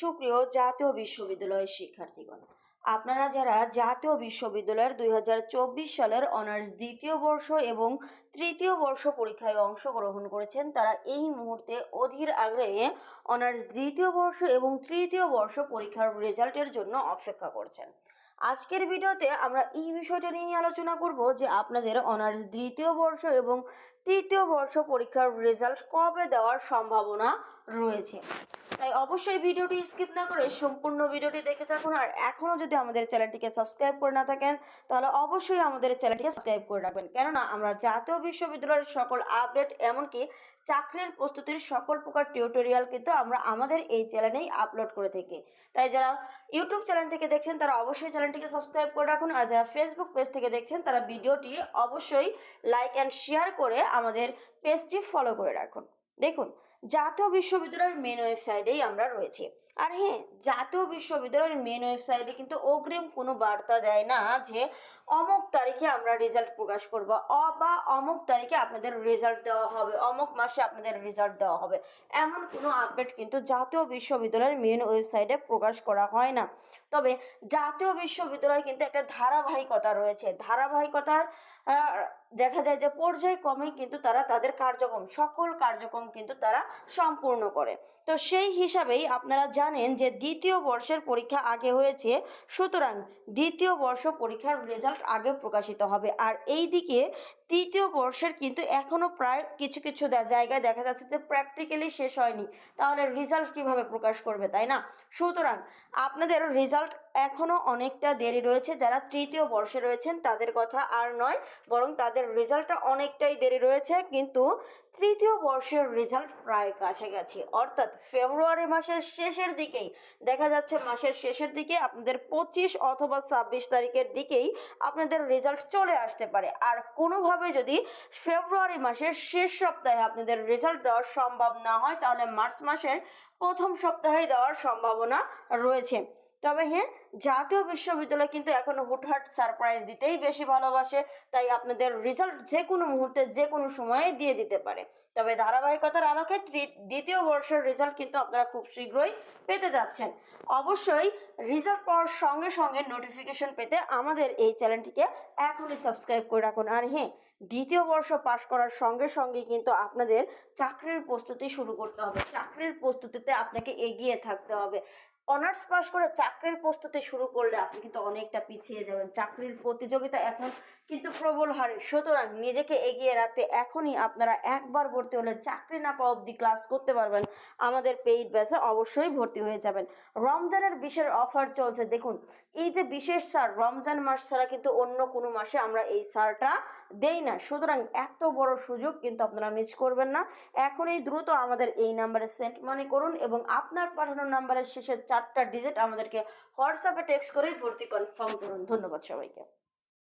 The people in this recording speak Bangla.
সুপ্রিয় জাতীয় বিশ্ববিদ্যালয়ের শিক্ষার্থীগণ, আপনারা যারা জাতীয় বিশ্ববিদ্যালয়ের দুই হাজার চব্বিশ সালের অনার্স দ্বিতীয় বর্ষ এবং তৃতীয় বর্ষ পরীক্ষায় অংশগ্রহণ করেছেন, তারা এই মুহূর্তে অধীর আগ্রহে অনার্স দ্বিতীয় বর্ষ এবং তৃতীয় বর্ষ পরীক্ষার রেজাল্টের জন্য অপেক্ষা করছেন। আজকের ভিডিওতে আমরা এই বিষয়টা নিয়ে আলোচনা করব যে আপনাদের অনার্স দ্বিতীয় বর্ষ এবং তৃতীয় বর্ষ পরীক্ষার রেজাল্ট কবে দেওয়ার সম্ভাবনা রয়েছে। তাই অবশ্যই ভিডিওটি স্কিপ না করে সম্পূর্ণ ভিডিওটি দেখে থাকুন আর এখনও যদি আমাদের চ্যানেলটিকে সাবস্ক্রাইব করে না থাকেন, তাহলে অবশ্যই আমাদের চ্যানেলটিকে সাবস্ক্রাইব করে রাখবেন। কেননা আমরা জাতীয় বিশ্ববিদ্যালয়ের সকল আপডেট এমনকি চাকরির প্রস্তুতির সকল প্রকার টিউটোরিয়াল কিন্তু আমরা আমাদের এই চ্যানেলেই আপলোড করে থাকি। তাই যারা ইউটিউব চ্যানেল থেকে দেখছেন, তারা অবশ্যই চ্যানেলটিকে সাবস্ক্রাইব করে রাখুন আর যারা ফেসবুক পেজ থেকে দেখছেন, তারা ভিডিওটি অবশ্যই লাইক অ্যান্ড শেয়ার করে আমাদের পেজটি ফলো করে রাখুন। দেখুন, জাতীয় বিশ্ববিদ্যালয়ের মেন ওয়েবসাইটেই আমরা রয়েছি। আর হ্যাঁ জাতীয় বিশ্ববিদ্যালয়ের মেন ওয়েবসাইটে কিন্তু অগ্রিম কোনো বার্তা দেয় না যে অমুক তারিখে আমরা রেজাল্ট প্রকাশ করব, অ বা অমুক তারিখে আপনাদের রেজাল্ট দেওয়া হবে, অমুক মাসে আপনাদের রেজাল্ট দেওয়া হবে। এমন কোনো আপডেট কিন্তু জাতীয় বিশ্ববিদ্যালয়ের মেন ওয়েবসাইটে প্রকাশ করা হয় না। তবে জাতীয় বিশ্ববিদ্যালয় কিন্তু একটা ধারাবাহিকতা রয়েছে। ধারাবাহিকতার দেখা যায় যে পর্যায়ক্রমে কিন্তু তারা তাদের কার্যক্রম, সকল কার্যক্রম কিন্তু তারা সম্পূর্ণ করে। তো সেই হিসাবেই আপনারা জানেন যে দ্বিতীয় বর্ষের পরীক্ষা আগে হয়েছে, সুতরাং দ্বিতীয় বর্ষ পরীক্ষার রেজাল্ট আগে প্রকাশিত হবে। আর এই দিকে তৃতীয় বর্ষের কিন্তু এখনও প্রায় কিছু কিছু জায়গায় দেখা যাচ্ছে যে প্র্যাকটিক্যালি শেষ হয়নি। তাহলে রেজাল্ট কীভাবে প্রকাশ করবে, তাই না? সুতরাং আপনাদের রেজাল্ট এখনও অনেকটা দেরি রয়েছে। যারা তৃতীয় বর্ষে রয়েছেন তাদের কথা আর নয়, বরং তাদের রেজাল্টটা অনেকটাই দেরি রয়েছে। কিন্তু তৃতীয় বর্ষের রেজাল্ট প্রায় কাছাকাছি। অর্থাৎ ফেব্রুয়ারি মাসের শেষের দিকেই, দেখা যাচ্ছে মাসের শেষের দিকে আপনাদের পঁচিশ অথবা ছাব্বিশ তারিখের দিকেই আপনাদের রেজাল্ট চলে আসতে পারে। আর কোনোভাবে যদি ফেব্রুয়ারি মাসের শেষ সপ্তাহে আপনাদের রেজাল্ট দেওয়া সম্ভব না হয়, তাহলে মার্চ মাসের প্রথম সপ্তাহেই দেওয়ার সম্ভাবনা রয়েছে। তবে হ্যাঁ জাতীয় বিশ্ববিদ্যালয় কিন্তু এখন হুটহাট সারপ্রাইজ দিতেই বেশি ভালোবাসে। তাই আপনাদের রেজাল্ট যে কোনো মুহূর্তে যে কোনো সময়ে দিয়ে দিতে পারে। তবে ধারাবাহিকতার আলোকে দ্বিতীয় বর্ষের রেজাল্ট কিন্তু আপনারা খুব শীঘ্রই পেতে যাচ্ছেন। অবশ্যই রেজাল্ট পাওয়ার সঙ্গে সঙ্গে নোটিফিকেশন পেতে আমাদের এই চ্যানেলটিকে এখনই সাবস্ক্রাইব করে রাখুন। আর হ্যাঁ দ্বিতীয় বর্ষ পাশ করার সঙ্গে সঙ্গে কিন্তু আপনাদের চাকরির প্রস্তুতি শুরু করতে হবে। চাকরির প্রস্তুতিতে আপনাকে এগিয়ে থাকতে হবে। অনার্স পাস করে চাকরির প্রস্তুতি শুরু করলে আপনি কিন্তু অনেকটা পিছিয়ে যাবেন। চাকরির প্রতিযোগিতা এখন কিন্তু প্রবল হারে। সুতরাং নিজেকে এগিয়ে রাখতে এখনই আপনারা একবার ভর্তি হলে চাকরি না পাওয়া অবধি ক্লাস করতে পারবেন। আমাদের পেইড ব্যাচে অবশ্যই ভর্তি হয়ে যাবেন। রমজানের বিশেষ অফার চলছে। দেখুন, এই যে বিশেষ সার রমজান মাস ছাড়া কিন্তু অন্য কোনো মাসে আমরা এই সারটা দেই না। সুতরাং এত বড় সুযোগ কিন্তু আপনারা মিস করবেন না। এখনই দ্রুত আমাদের এই নাম্বারে সেন্ট মানি করুন এবং আপনার পাঠানো নাম্বারের শেষের চারটা ডিজিট আমাদেরকে হোয়াটসঅ্যাপে টেক্সট করেই ভর্তি কনফার্ম করুন। ধন্যবাদ সবাইকে।